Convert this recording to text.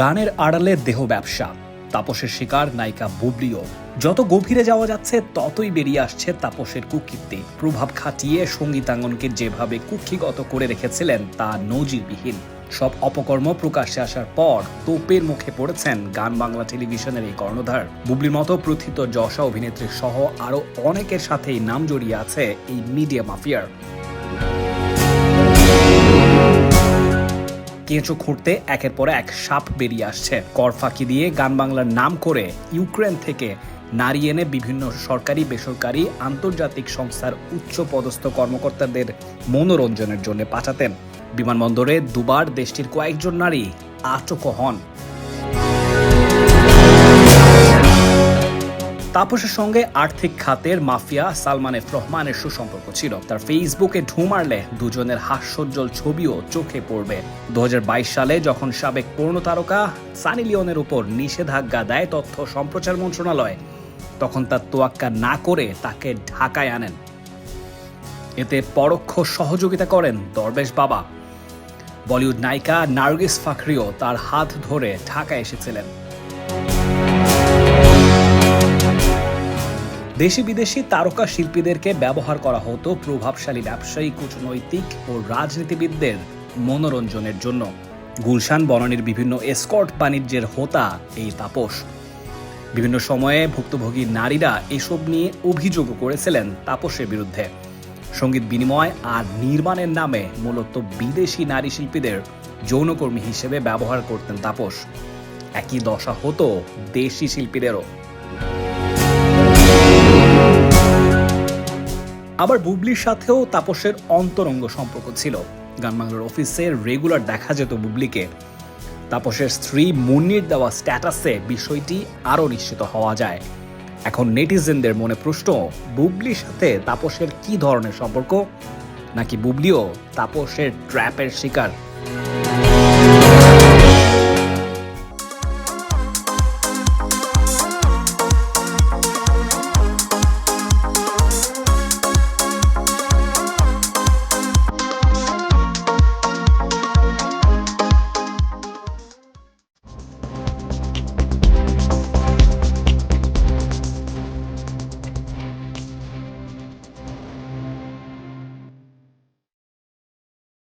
গানের আড়ালে দেহ ব্যবসা। তাপসের শিকার নায়িকা বুবলিও। যত গভীরে যাওয়া যাচ্ছে, ততই বেরিয়ে আসছে তাপসের কুকীর্তি। প্রভাব খাটিয়ে সঙ্গীতাঙ্গনকে যেভাবে কুক্ষিগত করে রেখেছিলেন, তা নজিরবিহীন। সব অপকর্ম প্রকাশ্যে আসার পর তোপের মুখে পড়েছেন গান বাংলা টেলিভিশনের এই কর্ণধার। বুবলির মতো প্রথিত যশা অভিনেত্রী সহ আরও অনেকের সাথেই নাম জড়িয়ে আছে এই মিডিয়া মাফিয়ার। কেঁচো খুঁড়তে একের পর এক সাপ বেরিয়ে আসছে। কর ফাঁকি দিয়ে গান বাংলার নাম করে ইউক্রেন থেকে নারী এনে বিভিন্ন সরকারি, বেসরকারি, আন্তর্জাতিক সংস্থার উচ্চ পদস্থ কর্মকর্তাদের মনোরঞ্জনের জন্য পাঠাতেন। বিমানবন্দরে দুবার দেশটির কয়েকজন নারী আটক হন। তাপসের সঙ্গে আর্থিক খাতের মাফিয়া সালমান এফ রহমানের সুসম্পর্ক ছিল। তার ফেসবুকে ঢু মারলে দুজনের হাস্যোজ্জ্বল ছবিও চোখে পড়বে। দুহাজার বাইশ সালে যখন সাবেক পূর্ণ তারকা সানি লিওনের উপর নিষেধাজ্ঞা দেয় তথ্য সম্প্রচার মন্ত্রণালয়, তখন তার তোয়াক্কা না করে তাকে ঢাকায় আনেন। এতে পরোক্ষ সহযোগিতা করেন দরবেশ বাবা। বলিউড নায়িকা নার্গিস ফাখরিও তার হাত ধরে ঢাকায় এসেছিলেন। দেশি বিদেশি তারকা শিল্পীদেরকে ব্যবহার করা হতো প্রভাবশালী ব্যবসায়ী, কূটনৈতিক ও রাজনীতিবিদদের মনোরঞ্জনের জন্য। গুলশান বনানীর বিভিন্ন এসকর্ট বাণিজ্যের হোতা এই তাপস। বিভিন্ন সময়ে ভুক্তভোগী নারীরা এসব নিয়ে অভিযোগও করেছিলেন তাপসের বিরুদ্ধে। সংগীত বিনিময় আর নির্মাণের নামে মূলত বিদেশি নারী শিল্পীদের যৌনকর্মী হিসেবে ব্যবহার করতেন তাপস। একই দশা হতো দেশি শিল্পীদেরও। আবার বুবলির সাথেও তাপসের অন্তরঙ্গ সম্পর্ক ছিল। গান বাংলার অফিসে রেগুলার দেখা যেত বুবলিকে। তাপসের স্ত্রী মুন্নির দেওয়া স্ট্যাটাসে বিষয়টি আরও নিশ্চিত হওয়া যায়। এখন নেটিজেনদের মনে প্রশ্ন, বুবলির সাথে তাপসের কি ধরনের সম্পর্ক? নাকি বুবলিও তাপসের ট্র্যাপের শিকার?